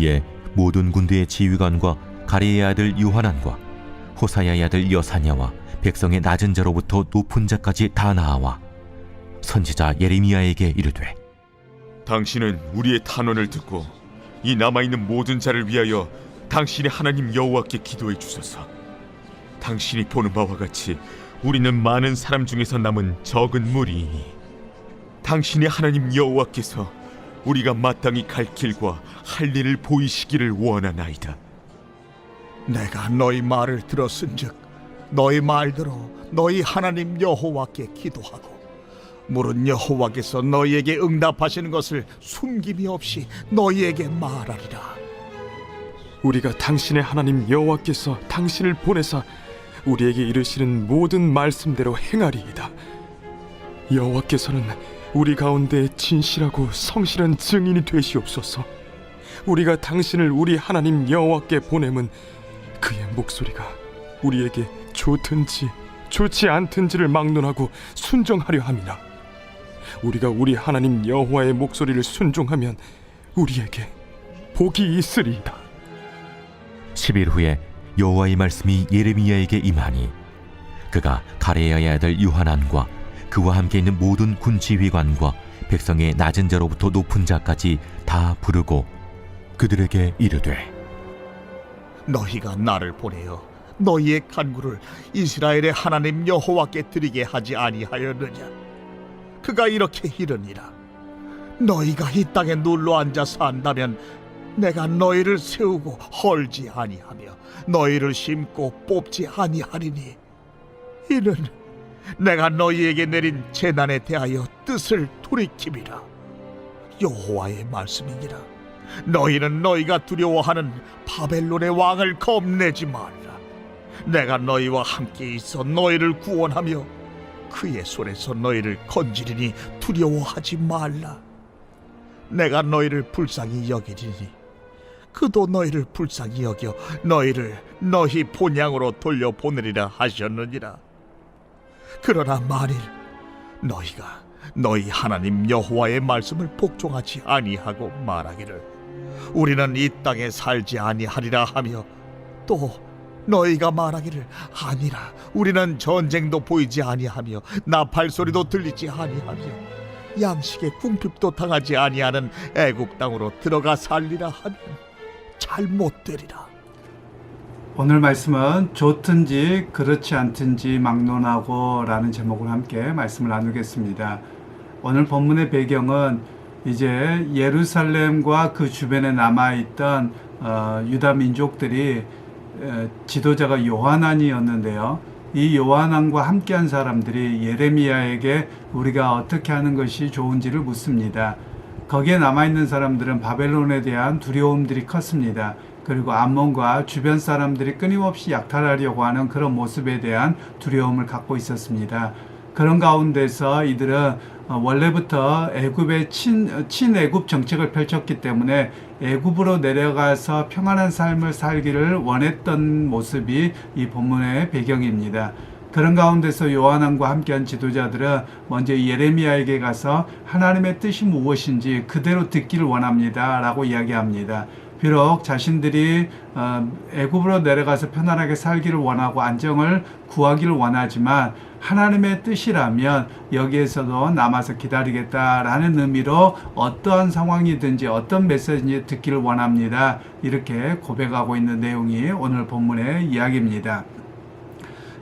이에 모든 군대의 지휘관과 가리의 아들 요하난과 호사야의 아들 여사냐와 백성의 낮은 자로부터 높은 자까지 다 나아와 선지자 예레미야에게 이르되 당신은 우리의 탄원을 듣고 이 남아 있는 모든 자를 위하여 당신의 하나님 여호와께 기도해 주소서. 당신이 보는 바와 같이 우리는 많은 사람 중에서 남은 적은 무리이니 당신의 하나님 여호와께서 우리가 마땅히 갈 길과 할 일을 보이시기를 원하나이다. 내가 너희 말을 들었은즉 너희 말대로 너희 하나님 여호와께 기도하고 물은 여호와께서 너희에게 응답하시는 것을 숨김이 없이 너희에게 말하리라 우리가 당신의 하나님 여호와께서 당신을 보내사 우리에게 이르시는 모든 말씀대로 행하리이다. 여호와께서는 우리 가운데 진실하고 성실한 증인이 되시옵소서. 우리가 당신을 우리 하나님 여호와께 보냄은 그의 목소리가 우리에게 좋든지 좋지 않든지를 막론하고 순종하려 함이라. 우리가 우리 하나님 여호와의 목소리를 순종하면 우리에게 복이 있으리이다. 10일 후에 여호와의 말씀이 예레미야에게 임하니 그가 가레야의 아들 요하난과 그와 함께 있는 모든 군 지휘관과 백성의 낮은 자로부터 높은 자까지 다 부르고 그들에게 이르되 너희가 나를 보내어 너희의 간구를 이스라엘의 하나님 여호와께 드리게 하지 아니하였느냐? 그가 이렇게 이르니라. 너희가 이 땅에 눌러 앉아 산다면 내가 너희를 세우고 헐지 아니하며 너희를 심고 뽑지 아니하리니 이는 내가 너희에게 내린 재난에 대하여 뜻을 돌이킴이라 여호와의 말씀이니라 너희는 너희가 두려워하는 바벨론의 왕을 겁내지 말라. 내가 너희와 함께 있어 너희를 구원하며 그의 손에서 너희를 건지리니 두려워하지 말라. 내가 너희를 불쌍히 여기리니 그도 너희를 불쌍히 여겨 너희를 너희 본향으로 돌려 보내리라 하셨느니라. 그러나 만일 너희가 너희 하나님 여호와의 말씀을 복종하지 아니하고 말하기를 우리는 이 땅에 살지 아니하리라 하며 또 너희가 말하기를 아니라 우리는 전쟁도 보이지 아니하며 나팔 소리도 들리지 아니하며 양식의 궁핍도 당하지 아니하는 애굽 땅으로 들어가 살리라 하면 잘못 되리라 오늘 말씀은 좋든지 그렇지 않든지 막론하고 라는 제목으로 함께 말씀을 나누겠습니다. 오늘 본문의 배경은 이제 예루살렘과 그 주변에 남아 있던 어, 유다 민족들이 에, 지도자가 요하난이었는데요. 이 요하난과 함께한 사람들이 예레미야에게 우리가 어떻게 하는 것이 좋은지를 묻습니다. 거기에 남아 있는 사람들은 바벨론에 대한 두려움들이 컸습니다. 그리고 암몬과 주변 사람들이 끊임없이 약탈하려고 하는 그런 모습에 대한 두려움을 갖고 있었습니다. 그런 가운데서 이들은 어, 원래부터 애굽의 친, 친애굽 정책을 펼쳤기 때문에 애굽으로 내려가서 평안한 삶을 살기를 원했던 모습이 이 본문의 배경입니다. 그런 가운데서 요한왕과 함께한 지도자들은 먼저 예레미야에게 가서 하나님의 뜻이 무엇인지 그대로 듣기를 원합니다. 라고 이야기합니다. 비록 자신들이 어, 애굽으로 내려가서 편안하게 살기를 원하고 안정을 구하기를 원하지만 하나님의 뜻이라면 여기에서도 남아서 기다리겠다라는 의미로 어떠한 상황이든지 어떤 메시지인지 듣기를 원합니다. 이렇게 고백하고 있는 내용이 오늘 본문의 이야기입니다.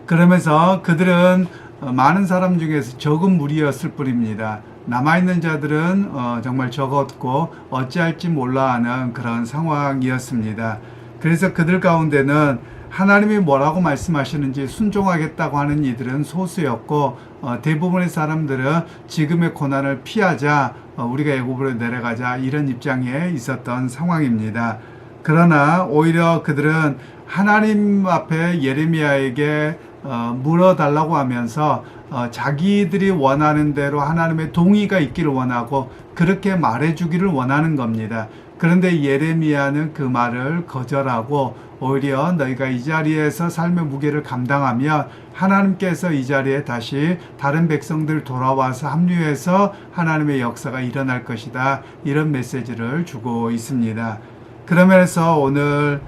그러면서 그들은 어, 많은 사람 중에서 적은 무리였을 뿐입니다. 남아있는 자들은 어, 정말 적었고 어찌할지 몰라 하는 그런 상황이었습니다. 그래서 그들 가운데는 하나님이 뭐라고 말씀하시는지 순종하겠다고 하는 이들은 소수였고 어, 대부분의 사람들은 지금의 고난을 피하자 어, 우리가 애굽으로 내려가자 이런 입장에 있었던 상황입니다. 그러나 오히려 그들은 하나님 앞에 예레미야에게 어, 물어달라고 하면서 어, 자기들이 원하는 대로 하나님의 동의가 있기를 원하고 그렇게 말해주기를 원하는 겁니다. 그런데 예레미야는 그 말을 거절하고 오히려 너희가 이 자리에서 삶의 무게를 감당하며 하나님께서 이 자리에 다시 다른 백성들 돌아와서 합류해서 하나님의 역사가 일어날 것이다. 이런 메시지를 주고 있습니다. 그러면서 오늘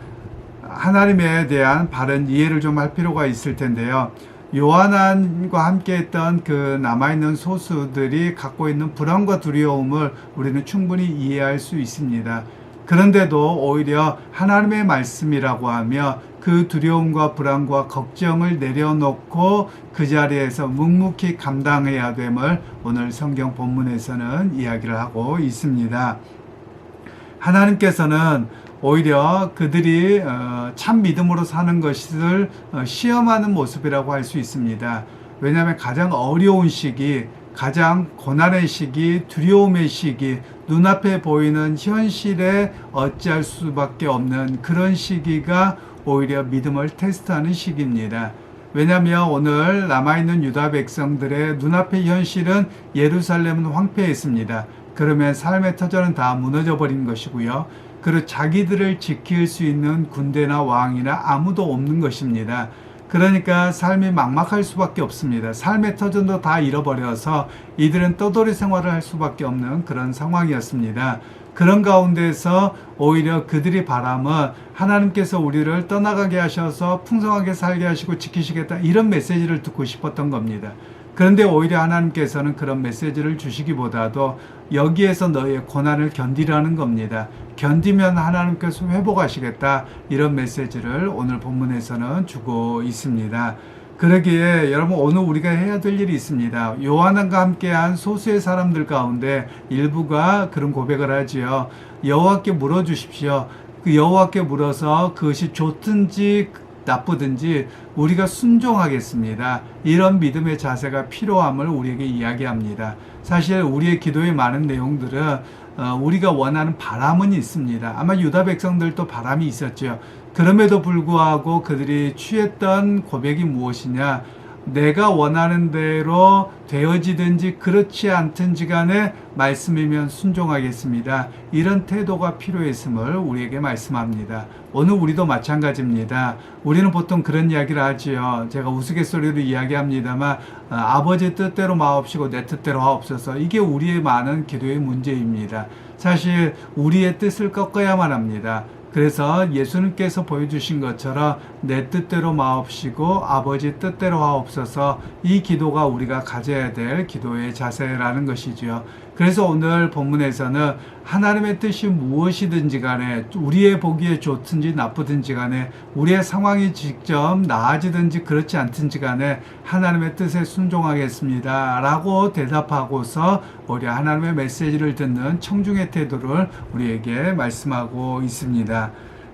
하나님에 대한 바른 이해를 좀 할 필요가 있을 텐데요. 요한안과 함께 했던 그 남아있는 소수들이 갖고 있는 불안과 두려움을 우리는 충분히 이해할 수 있습니다. 그런데도 오히려 하나님의 말씀이라고 하며 그 두려움과 불안과 걱정을 내려놓고 그 자리에서 묵묵히 감당해야 됨을 오늘 성경 본문에서는 이야기를 하고 있습니다. 하나님께서는 오히려 그들이 어, 참 믿음으로 사는 것을 어, 시험하는 모습이라고 할 수 있습니다. 왜냐하면 가장 어려운 시기, 가장 고난의 시기, 두려움의 시기, 눈앞에 보이는 현실에 어찌할 수밖에 없는 그런 시기가 오히려 믿음을 테스트하는 시기입니다. 왜냐하면 오늘 남아있는 유다 백성들의 눈앞의 현실은 예루살렘은 황폐했습니다. 그러면 삶의 터전은 다 무너져 버린 것이고요. 그리고 자기들을 지킬 수 있는 군대나 왕이나 아무도 없는 것입니다. 그러니까 삶이 막막할 수밖에 없습니다. 삶의 터전도 다 잃어버려서 이들은 떠돌이 생활을 할 수밖에 없는 그런 상황이었습니다. 그런 가운데서 오히려 그들이 바람은 하나님께서 우리를 떠나가게 하셔서 풍성하게 살게 하시고 지키시겠다 이런 메시지를 듣고 싶었던 겁니다. 그런데 오히려 하나님께서는 그런 메시지를 주시기보다도 여기에서 너의 고난을 견디라는 겁니다. 견디면 하나님께서 회복하시겠다 이런 메시지를 오늘 본문에서는 주고 있습니다. 그러기에 여러분 오늘 우리가 해야 될 일이 있습니다. 요한과 함께한 소수의 사람들 가운데 일부가 그런 고백을 하지요. 여호와께 물어 주십시오. 그 여호와께 물어서 그것이 좋든지 나쁘든지 우리가 순종하겠습니다. 이런 믿음의 자세가 필요함을 우리에게 이야기합니다. 사실 우리의 기도의 많은 내용들은 어, 우리가 원하는 바람은 있습니다. 아마 유다 백성들도 바람이 있었죠. 그럼에도 불구하고 그들이 취했던 고백이 무엇이냐? 내가 원하는 대로 되어지든지 그렇지 않든지 간에 말씀이면 순종하겠습니다. 이런 태도가 필요했음을 우리에게 말씀합니다. 오늘 우리도 마찬가지입니다. 우리는 보통 그런 이야기를 하지요. 제가 우스갯소리로 이야기합니다만 어, 아버지 뜻대로 마옵시고 내 뜻대로 하옵소서. 이게 우리의 많은 기도의 문제입니다. 사실 우리의 뜻을 꺾어야만 합니다. 그래서 예수님께서 보여주신 것처럼 내 뜻대로 마옵시고 아버지 뜻대로 하옵소서 이 기도가 우리가 가져야 될 기도의 자세라는 것이지요. 그래서 오늘 본문에서는 하나님의 뜻이 무엇이든지 간에 우리의 보기에 좋든지 나쁘든지 간에 우리의 상황이 직접 나아지든지 그렇지 않든지 간에 하나님의 뜻에 순종하겠습니다. 라고 대답하고서 우리 하나님의 메시지를 듣는 청중의 태도를 우리에게 말씀하고 있습니다.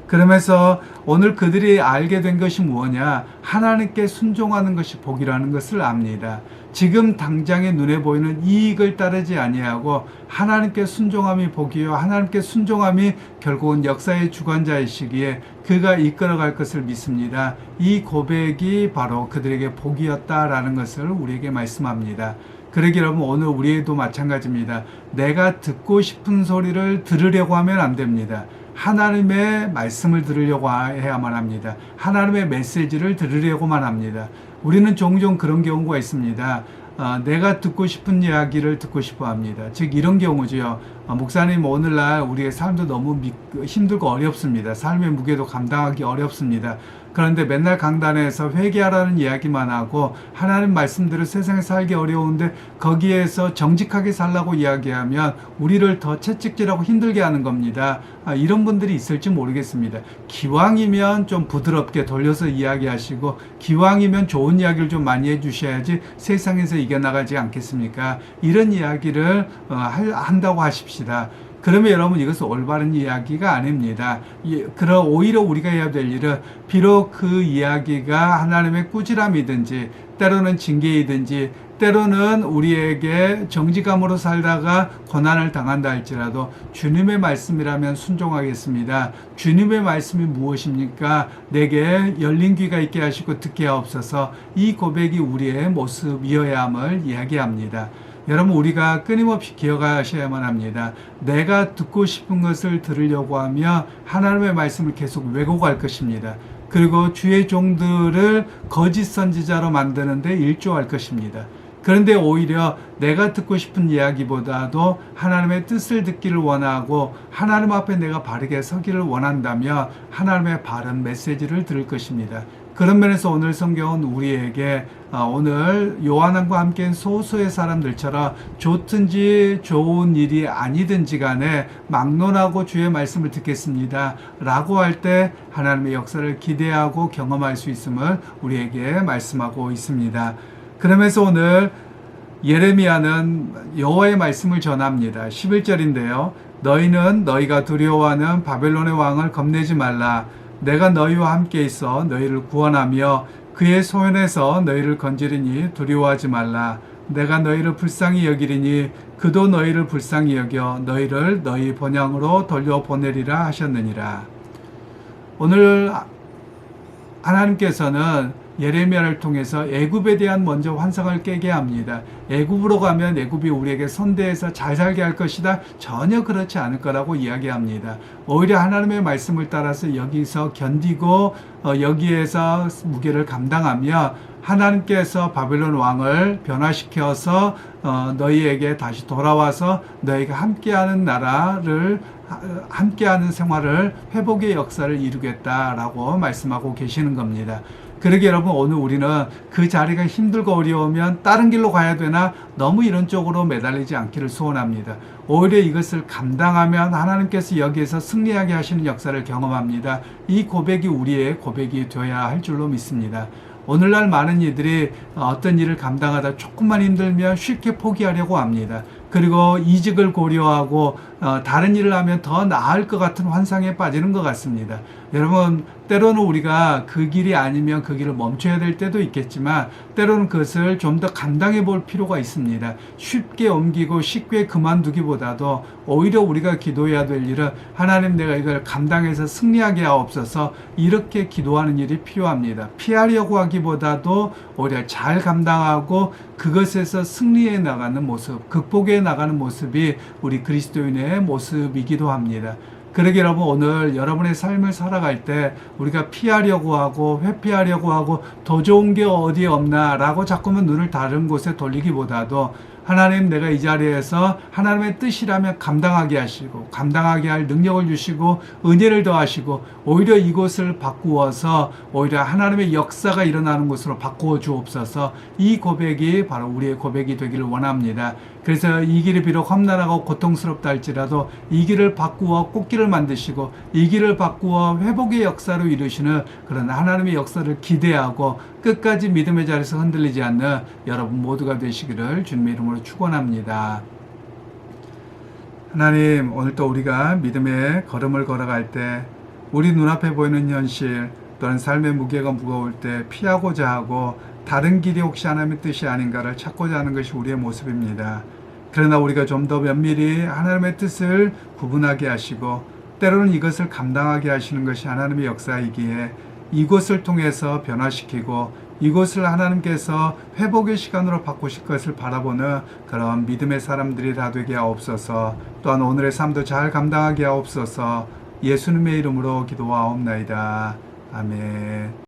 그러면서 오늘 그들이 알게 된 것이 무엇냐? 하나님께 순종하는 것이 복이라는 것을 압니다. 지금 당장의 눈에 보이는 이익을 따르지 아니하고 하나님께 순종함이 복이요 하나님께 순종함이 결국은 역사의 주관자이시기에 그가 이끌어갈 것을 믿습니다. 이 고백이 바로 그들에게 복이었다라는 것을 우리에게 말씀합니다. 그러기 여러분 오늘 우리에도 마찬가지입니다. 내가 듣고 싶은 소리를 들으려고 하면 안 됩니다. 하나님의 말씀을 들으려고 해야만 합니다. 하나님의 메시지를 들으려고만 합니다. 우리는 종종 그런 경우가 있습니다. 어, 내가 듣고 싶은 이야기를 듣고 싶어 합니다. 즉 이런 경우죠. 어, 목사님 오늘날 우리의 삶도 너무 미, 힘들고 어렵습니다. 삶의 무게도 감당하기 어렵습니다. 그런데 맨날 강단에서 회개하라는 이야기만 하고 하나님 말씀대로 세상에 살기 어려운데 거기에서 정직하게 살라고 이야기하면 우리를 더 채찍질하고 힘들게 하는 겁니다. 아, 이런 분들이 있을지 모르겠습니다. 기왕이면 좀 부드럽게 돌려서 이야기하시고 기왕이면 좋은 이야기를 좀 많이 해주셔야지 세상에서 이겨나가지 않겠습니까? 이런 이야기를 어, 한다고 하십시다. 그러면 여러분 이것은 올바른 이야기가 아닙니다. 그럼 오히려 우리가 해야 될 일은 비록 그 이야기가 하나님의 꾸지람이든지 때로는 징계이든지 때로는 우리에게 정직함으로 살다가 고난을 당한다 할지라도 주님의 말씀이라면 순종하겠습니다. 주님의 말씀이 무엇입니까? 내게 열린 귀가 있게 하시고 듣게 하옵소서 이 고백이 우리의 모습이어야 함을 이야기합니다. 여러분 우리가 끊임없이 기억하셔야만 합니다. 내가 듣고 싶은 것을 들으려고 하며 하나님의 말씀을 계속 왜곡할 것입니다. 그리고 주의 종들을 거짓 선지자로 만드는데 일조할 것입니다. 그런데 오히려 내가 듣고 싶은 이야기보다도 하나님의 뜻을 듣기를 원하고 하나님 앞에 내가 바르게 서기를 원한다면 하나님의 바른 메시지를 들을 것입니다. 그런 면에서 오늘 성경은 우리에게 아, 오늘 요한과 함께한 소수의 사람들처럼 좋든지 좋은 일이 아니든지 간에 막론하고 주의 말씀을 듣겠습니다. 라고 할 때 하나님의 역사를 기대하고 경험할 수 있음을 우리에게 말씀하고 있습니다. 그러면서 오늘 예레미야는 여호와의 말씀을 전합니다. 11절인데요. 너희는 너희가 두려워하는 바벨론의 왕을 겁내지 말라. 내가 너희와 함께 있어 너희를 구원하며 그의 소현에서 너희를 건지리니 두려워하지 말라. 내가 너희를 불쌍히 여기리니 그도 너희를 불쌍히 여겨 너희를 너희 본향으로 돌려보내리라 하셨느니라. 오늘 하나님께서는 예레미야를 통해서 애굽에 대한 먼저 환상을 깨게 합니다. 애굽으로 가면 애굽이 우리에게 선대해서 잘 살게 할 것이다. 전혀 그렇지 않을 거라고 이야기합니다. 오히려 하나님의 말씀을 따라서 여기서 견디고 어, 여기에서 무게를 감당하며 하나님께서 바벨론 왕을 변화시켜서 어, 너희에게 다시 돌아와서 너희가 함께하는 나라를 하- 함께하는 생활을 회복의 역사를 이루겠다라고 말씀하고 계시는 겁니다. 그러게 여러분 오늘 우리는 그 자리가 힘들고 어려우면 다른 길로 가야 되나 너무 이런 쪽으로 매달리지 않기를 소원합니다. 오히려 이것을 감당하면 하나님께서 여기에서 승리하게 하시는 역사를 경험합니다. 이 고백이 우리의 고백이 되어야 할 줄로 믿습니다. 오늘날 많은 이들이 어떤 일을 감당하다 조금만 힘들면 쉽게 포기하려고 합니다. 그리고 이직을 고려하고 어, 다른 일을 하면 더 나을 것 같은 환상에 빠지는 것 같습니다. 여러분 때로는 우리가 그 길이 아니면 그 길을 멈춰야 될 때도 있겠지만 때로는 그것을 좀 더 감당해 볼 필요가 있습니다. 쉽게 옮기고 쉽게 그만두기보다도 오히려 우리가 기도해야 될 일은 하나님 내가 이걸 감당해서 승리하게 하옵소서 이렇게 기도하는 일이 필요합니다. 피하려고 하기보다도 오히려 잘 감당하고 그것에서 승리해 나가는 모습, 극복해 나가는 모습이 우리 그리스도인의 모습이기도 합니다. 그러게 여러분 오늘 여러분의 삶을 살아갈 때 우리가 피하려고 하고 회피하려고 하고 더 좋은 게 어디 없나라고 자꾸만 눈을 다른 곳에 돌리기보다도 하나님 내가 이 자리에서 하나님의 뜻이라면 감당하게 하시고 감당하게 할 능력을 주시고 은혜를 더하시고 오히려 이곳을 바꾸어서 오히려 하나님의 역사가 일어나는 곳으로 바꾸어 주옵소서 이 고백이 바로 우리의 고백이 되기를 원합니다. 그래서 이 길이 비록 험난하고 고통스럽다 할지라도 이 길을 바꾸어 꽃길을 만드시고 이 길을 바꾸어 회복의 역사로 이루시는 그런 하나님의 역사를 기대하고 끝까지 믿음의 자리에서 흔들리지 않는 여러분 모두가 되시기를 주님의 이름으로 축원합니다. 하나님 오늘 또 우리가 믿음의 걸음을 걸어갈 때 우리 눈앞에 보이는 현실 또는 삶의 무게가 무거울 때 피하고자 하고 다른 길이 혹시 하나님의 뜻이 아닌가를 찾고자 하는 것이 우리의 모습입니다. 그러나 우리가 좀 더 면밀히 하나님의 뜻을 구분하게 하시고 때로는 이것을 감당하게 하시는 것이 하나님의 역사이기에 이곳을 통해서 변화시키고 이곳을 하나님께서 회복의 시간으로 바꾸실 것을 바라보는 그런 믿음의 사람들이 다 되게 하옵소서 또한 오늘의 삶도 잘 감당하게 하옵소서 예수님의 이름으로 기도하옵나이다. 아멘.